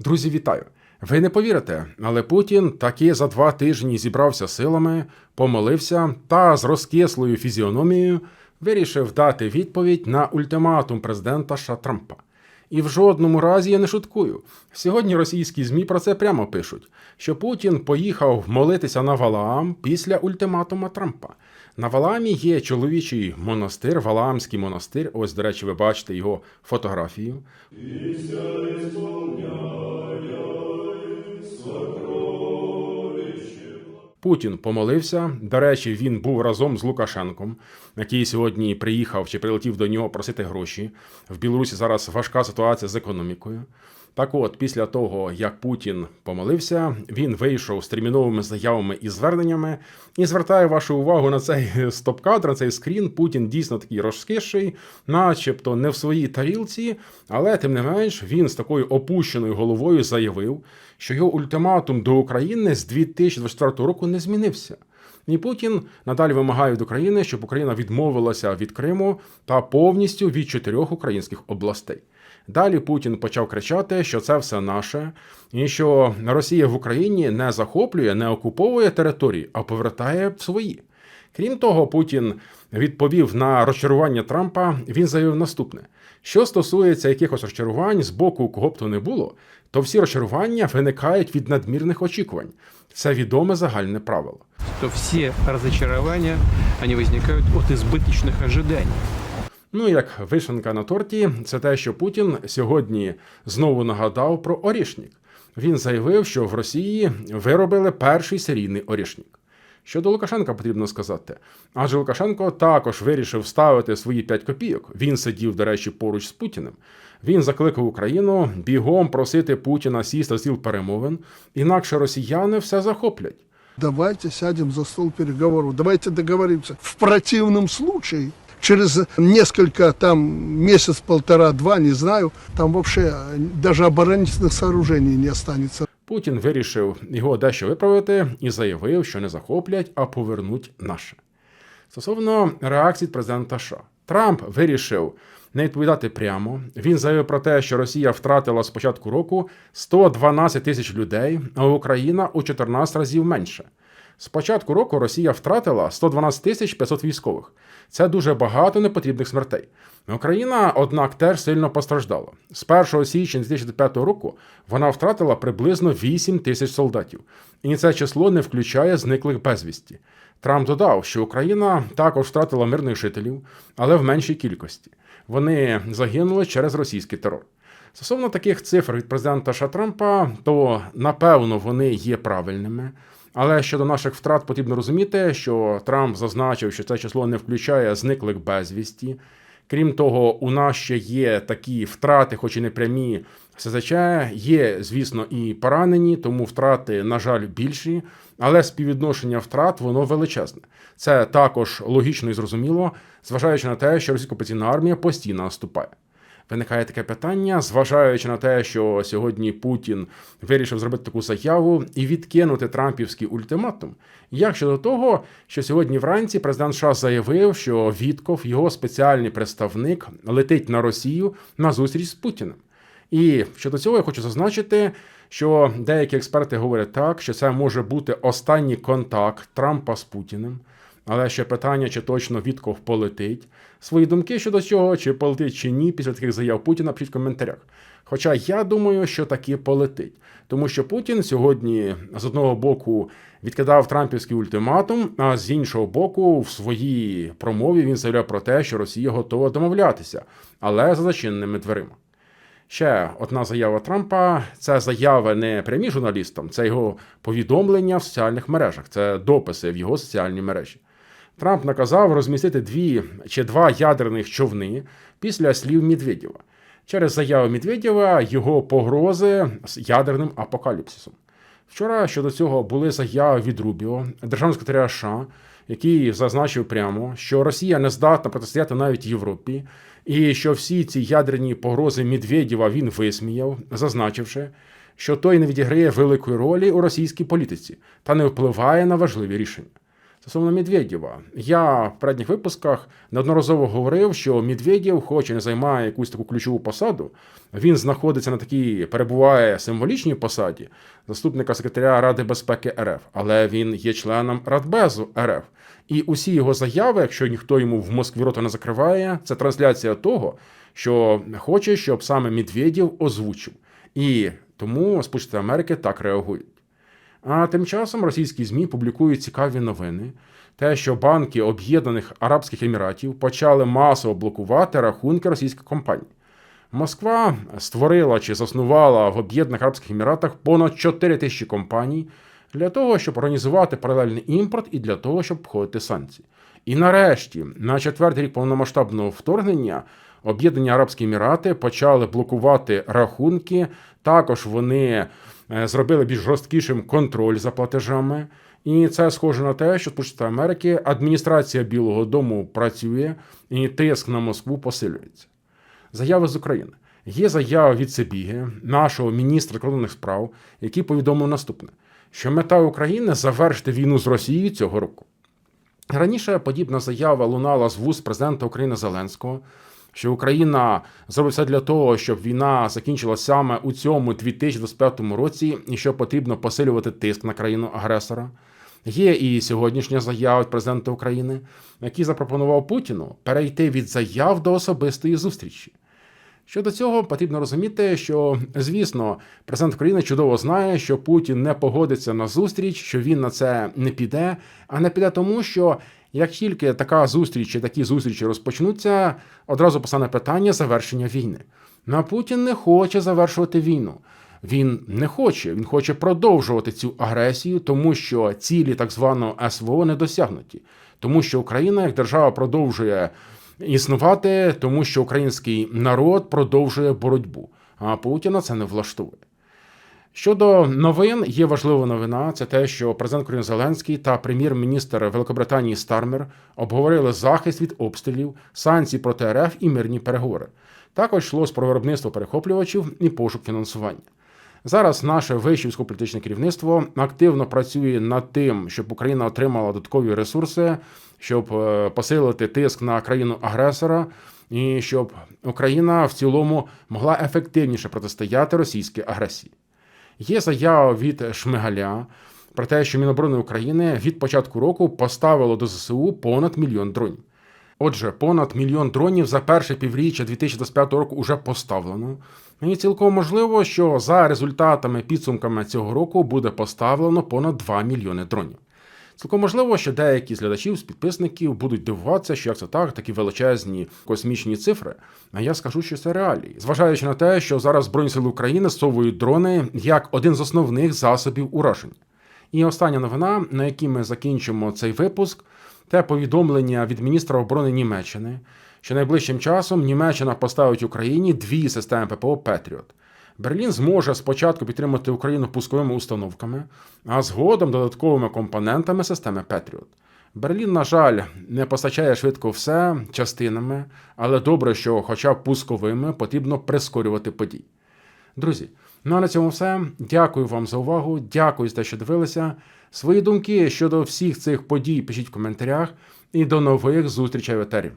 Друзі, вітаю! Ви не повірите, але Путін таки за два тижні зібрався силами, помолився та з розкислою фізіономією вирішив дати відповідь на ультиматум президента США Трампа. І в жодному разі я не шуткую. Сьогодні російські ЗМІ про це прямо пишуть: що Путін поїхав молитися на Валаам після ультиматума Трампа. На Валаамі є чоловічий монастир, Валаамський монастир. Ось, до речі, ви бачите його фотографію. Путін помолився. До речі, він був разом з Лукашенком, який сьогодні приїхав чи прилетів до нього просити гроші. В Білорусі зараз важка ситуація з економікою. Так от, після того, як Путін помолився, він вийшов з терміновими заявами і зверненнями і звертає вашу увагу на цей стоп-кадр, на цей скрін. Путін дійсно такий розкисший, начебто не в своїй тарілці, але тим не менш він з такою опущеною головою заявив, що його ультиматум до України з 2024 року не змінився. І Путін надалі вимагає від України, щоб Україна відмовилася від Криму та повністю від чотирьох українських областей. Далі Путін почав кричати, що це все наше, і що Росія в Україні не захоплює, не окуповує території, а повертає свої. Крім того, Путін відповів на розчарування Трампа. Він заявив наступне: що стосується якихось розчарувань з боку кого б то не було, то всі розчарування виникають від надмірних очікувань. Це відоме загальне правило. то все разочарования, они возникают от избыточных ожиданий. Ну, як вишенка на торті, це те, що Путін сьогодні знову нагадав про орішник. Він заявив, що в Росії виробили перший серійний орішник. Щодо Лукашенка потрібно сказати, адже Лукашенко також вирішив ставити свої 5 копійок. Він сидів, до речі, поруч з Путіним. Він закликав Україну бігом просити Путіна сісти стіл перемовин, інакше росіяни все захоплять. Давайте сядем за стол переговоров, давайте договоримся. В противном случае, через несколько там месяц, полтора, два, не знаю, там вообще э, даже оборонительных сооружений не останется. Путін вирішив його дещо виправити і заявив, що не захоплять, а повернуть наше. Стосовно реакції президента США, Трамп вирішив не відповідати прямо. Він заявив про те, що Росія втратила з початку року 112 тисяч людей, а Україна у 14 разів менше. З початку року Росія втратила 112 тисяч 500 військових. Це дуже багато непотрібних смертей. Україна, однак, теж сильно постраждала. З 1 січня 2005 року вона втратила приблизно 8 тисяч солдатів, і це число не включає зниклих безвісті. Трамп додав, що Україна також втратила мирних жителів, але в меншій кількості. Вони загинули через російський терор. Стосовно таких цифр від президента США Трампа, то напевно вони є правильними. Але щодо наших втрат потрібно розуміти, що Трамп зазначив, що це число не включає зниклих безвісті. Крім того, у нас ще є такі втрати, хоч і не прямі СЗЧ, є, звісно, і поранені, тому втрати, на жаль, більші, але співвідношення втрат воно величезне. Це також логічно і зрозуміло, зважаючи на те, що російська окупаційна армія постійно наступає. Виникає таке питання, зважаючи на те, що сьогодні Путін вирішив зробити таку заяву і відкинути Трампівський ультиматум. Як щодо того, що сьогодні вранці президент США заявив, що Вітков, його спеціальний представник, летить на Росію на зустріч з Путіним. І щодо цього я хочу зазначити, що деякі експерти говорять так, що це може бути останній контакт Трампа з Путіним. Але ще питання, чи точно Вітков полетить. Свої думки щодо цього, чи полетить чи ні, після таких заяв Путіна пишіть в коментарях. Хоча я думаю, що таки полетить, тому що Путін сьогодні з одного боку відкидав Трампівський ультиматум, а з іншого боку, в своїй промові він заявляв про те, що Росія готова домовлятися, але за зачиненими дверима. Ще одна заява Трампа це заяви не прямі журналістам, це його повідомлення в соціальних мережах, це дописи в його соціальній мережі. Трамп наказав розмістити дві чи два ядерних човни після слів Медведєва через заяву Медведєва його погрози з ядерним апокаліпсисом. Вчора щодо цього були заяви від Рубіо, державного секретаря США, який зазначив прямо, що Росія не здатна протистояти навіть Європі, і що всі ці ядерні погрози Медведєва він висміяв, зазначивши, що той не відіграє великої ролі у російській політиці та не впливає на важливі рішення. Стосовно Медведєва, я в передніх випусках неодноразово говорив, що Медведєв, хоч і не займає якусь таку ключову посаду, він знаходиться на такій, перебуває символічній посаді заступника секретаря Ради безпеки РФ, але він є членом Радбезу РФ. І усі його заяви, якщо ніхто йому в Москві рота не закриває, це трансляція того, що хоче, щоб саме Медведєв озвучив. І тому Сполучені Америки так реагують. А тим часом російські ЗМІ публікують цікаві новини. Те, що банки Об'єднаних Арабських Еміратів почали масово блокувати рахунки російських компаній. Москва створила чи заснувала в Об'єднаних Арабських Еміратах понад 4 тисячі компаній для того, щоб організувати паралельний імпорт і для того, щоб обходити санкції. І нарешті, на четвертий рік повномасштабного вторгнення, Об'єднані Арабські Емірати почали блокувати рахунки. Також вони зробили більш жорсткішим контроль за платежами. І це схоже на те, що Сполучені Америки адміністрація Білого Дому працює і тиск на Москву посилюється. Заяви з України. Є заява від Сибіги, нашого міністра закордонних справ, який повідомив наступне: що мета України завершити війну з Росією цього року. Раніше подібна заява лунала з вуст президента України Зеленського, що Україна зробить все для того, щоб війна закінчилася саме у цьому 2025 році, і що потрібно посилювати тиск на країну агресора. Є і сьогоднішня заява президента України, який запропонував Путіну перейти від заяв до особистої зустрічі. Щодо цього потрібно розуміти, що звісно, президент України чудово знає, що Путін не погодиться на зустріч, що він на це не піде, а не піде тому, що як тільки така зустріч чи такі зустрічі розпочнуться, одразу постане питання завершення війни. На Путін не хоче завершувати війну. Він не хоче, він хоче продовжувати цю агресію, тому що цілі так званого СВО не досягнуті, тому що Україна як держава продовжує існувати, тому що український народ продовжує боротьбу. А Путіна це не влаштовує. Щодо новин, є важлива новина. Це те, що президент України Зеленський та прем'єр-міністр Великобританії Стармер обговорили захист від обстрілів, санкцій проти РФ і мирні переговори. Також йшлось про виробництво перехоплювачів і пошук фінансування. Зараз наше вище військово-політичне керівництво активно працює над тим, щоб Україна отримала додаткові ресурси, щоб е, посилити тиск на країну-агресора, і щоб Україна в цілому могла ефективніше протистояти російській агресії. Є заява від Шмигаля про те, що Міноборони України від початку року поставило до ЗСУ понад мільйон дронів. Отже, понад мільйон дронів за перше півріччя 2025 року вже поставлено. І цілком можливо, що за результатами підсумками цього року буде поставлено понад 2 мільйони дронів. Цілком можливо, що деякі з глядачів, з підписників будуть дивуватися, що як це так, такі величезні космічні цифри. А я скажу, що це реалії, зважаючи на те, що зараз Збройні сили України совують дрони як один з основних засобів ураження. І остання новина, на якій ми закінчимо цей випуск, те повідомлення від міністра оборони Німеччини, що найближчим часом Німеччина поставить Україні дві системи ППО Петріот. Берлін зможе спочатку підтримати Україну пусковими установками, а згодом додатковими компонентами системи Петріот. Берлін, на жаль, не постачає швидко все частинами, але добре, що, хоча б пусковими, потрібно прискорювати події. Друзі, ну а на цьому все. Дякую вам за увагу. Дякую за те, що дивилися. Свої думки щодо всіх цих подій пишіть в коментарях і до нових зустрічей в етері.